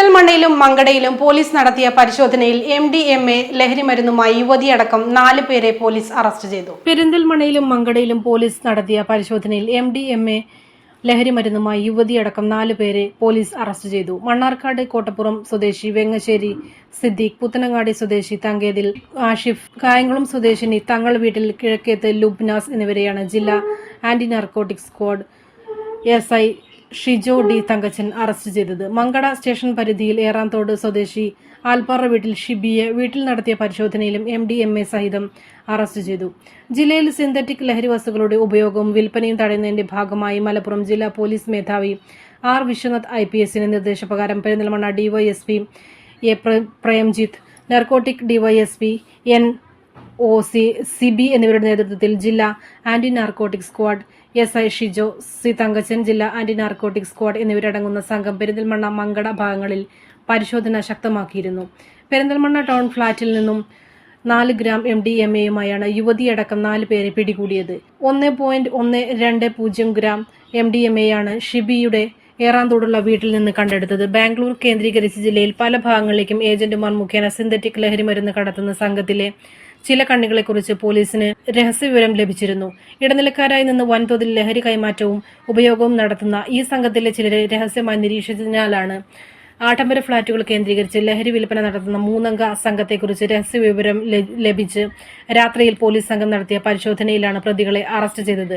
പെരിന്തൽമണ്ണയിലും മങ്കടയിലും police നടത്തിയ പരിശോധനയിൽ M D M A ലഹരിമരുന്നുമായി യുവതിയടക്കം നാല് പേരെ പോലീസ് അറസ്റ്റ് ചെയ്തു. പെരിന്തൽമണ്ണയിലും മങ്കടയിലും പോലീസ് നടത്തിയ പരിശോധനയിൽ എം ഡി എം എ ലഹരിമരുന്നുമായി യുവതിയടക്കം നാല് പേരെ പോലീസ് അറസ്റ്റ് ചെയ്തു. മണ്ണാർക്കാട് കോട്ടപ്പുറം സ്വദേശി വെങ്ങശ്ശേരി സിദ്ദീഖ് പുത്തനങ്ങാടി സ്വദേശി തങ്കേതിൽ ആഷിഫ് കായംകുളം സ്വദേശിനി തങ്ങൾ വീട്ടിൽ കിഴക്കേത്ത് ലുബ്നാസ് എന്നിവരെയാണ് ജില്ലാ anti narcotic squad S I Shijo D Thankachan arrest ചെയ്തത്. മങ്കട സ്റ്റേഷൻ പരിധിയിൽ ഏറാന്തോട് സ്വദേശി ആൽപ്പാറ വീട്ടിൽ ഷിബിയെ വീട്ടിൽ നടത്തിയ പരിശോധനയിലും എം ഡി എം എ സഹിതം അറസ്റ്റ് ചെയ്തു. ജില്ലയിൽ സിന്തറ്റിക് ലഹരി വസ്തുക്കളുടെ ഉപയോഗവും വിൽപ്പനയും തടയുന്നതിന്റെ ഭാഗമായി മലപ്പുറം ജില്ലാ പോലീസ് മേധാവി ആർ വിശ്വനാഥ് ഐ പി എസിന്റെ നിർദ്ദേശപ്രകാരം പെരിന്തൽമണ്ണ ഡിവൈഎസ്പി എ പ്ര- Premjith narcotic DYSP N O C Sibi എന്നിവരുടെ നേതൃത്വത്തിൽ ജില്ലാ anti narcotic squad S I Shijo C Thankachan ജില്ലാ ആന്റി നാർക്കോട്ടിക് സ്ക്വാഡ് എന്നിവരടങ്ങുന്ന സംഘം പെരിന്തൽമണ്ണ മങ്കട ഭാഗങ്ങളിൽ പരിശോധന ശക്തമാക്കിയിരുന്നു. പെരിന്തൽമണ്ണ ടൗൺ ഫ്ളാറ്റിൽ നിന്നും നാല് ഗ്രാം എം ഡി എം എയുമായാണ് യുവതിയടക്കം നാല് പേരെ പിടികൂടിയത്. ഒന്ന് പോയിന്റ് ഒന്ന് രണ്ട് പൂജ്യം ഗ്രാം എം ഡി എം എയാണ് ഷിബിയുടെ ഏറാന്തോടുള്ള വീട്ടിൽ നിന്ന് കണ്ടെടുത്തത്. ബാംഗ്ലൂർ കേന്ദ്രീകരിച്ച് ജില്ലയിൽ പല ഭാഗങ്ങളിലേക്കും ഏജന്റുമാർ മുഖേന സിന്തറ്റിക് ലഹരി മരുന്ന് കടത്തുന്ന സംഘത്തിലെ ചില കണ്ണികളെക്കുറിച്ച് പോലീസിന് രഹസ്യവിവരം ലഭിച്ചിരുന്നു. ഇടനിലക്കാരായി നിന്ന് വൻതോതിൽ ലഹരി കൈമാറ്റവും ഉപയോഗവും നടത്തുന്ന ഈ സംഘത്തിലെ ചിലരെ രഹസ്യമായി നിരീക്ഷിച്ചതിനാലാണ് ആഡംബര ഫ്ളാറ്റുകൾ കേന്ദ്രീകരിച്ച് ലഹരി വിൽപ്പന നടത്തുന്ന മൂന്നംഗ സംഘത്തെക്കുറിച്ച് രഹസ്യവിവരം ലഭിച്ച് രാത്രിയിൽ പോലീസ് സംഘം നടത്തിയ പരിശോധനയിലാണ് പ്രതികളെ അറസ്റ്റ് ചെയ്തത്.